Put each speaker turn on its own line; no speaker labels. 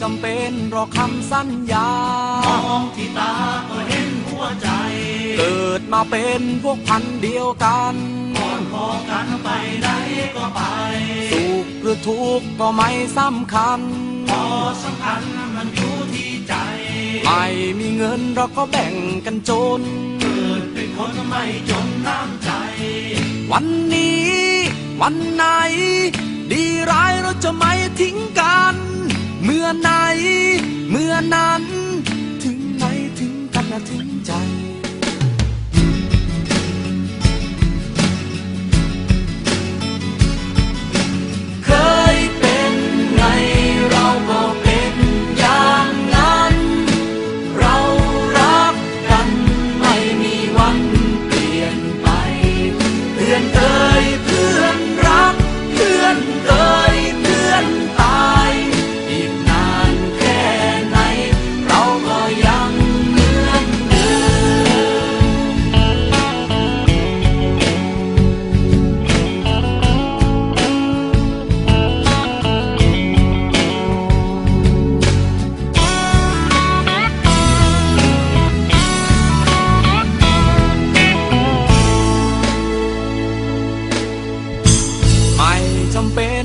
จำเป็นหรอกคำสัญญา
มองที่ตาก็เห็นหัวใจ
เกิดมาเป็นพวกพันธุ์เดียวกัน
ก่อนพอกันไปไหนก็ไป
สุขหรือทุกข์ก็ไม่สำคัญ
พอสำคัญมันอยู่ที่ใจ
ไม่มีเงินเราก็แบ่งกันจน
เกิดเป็นคนไม่จนน้ำใจ
วันนี้ วันไหน นั้น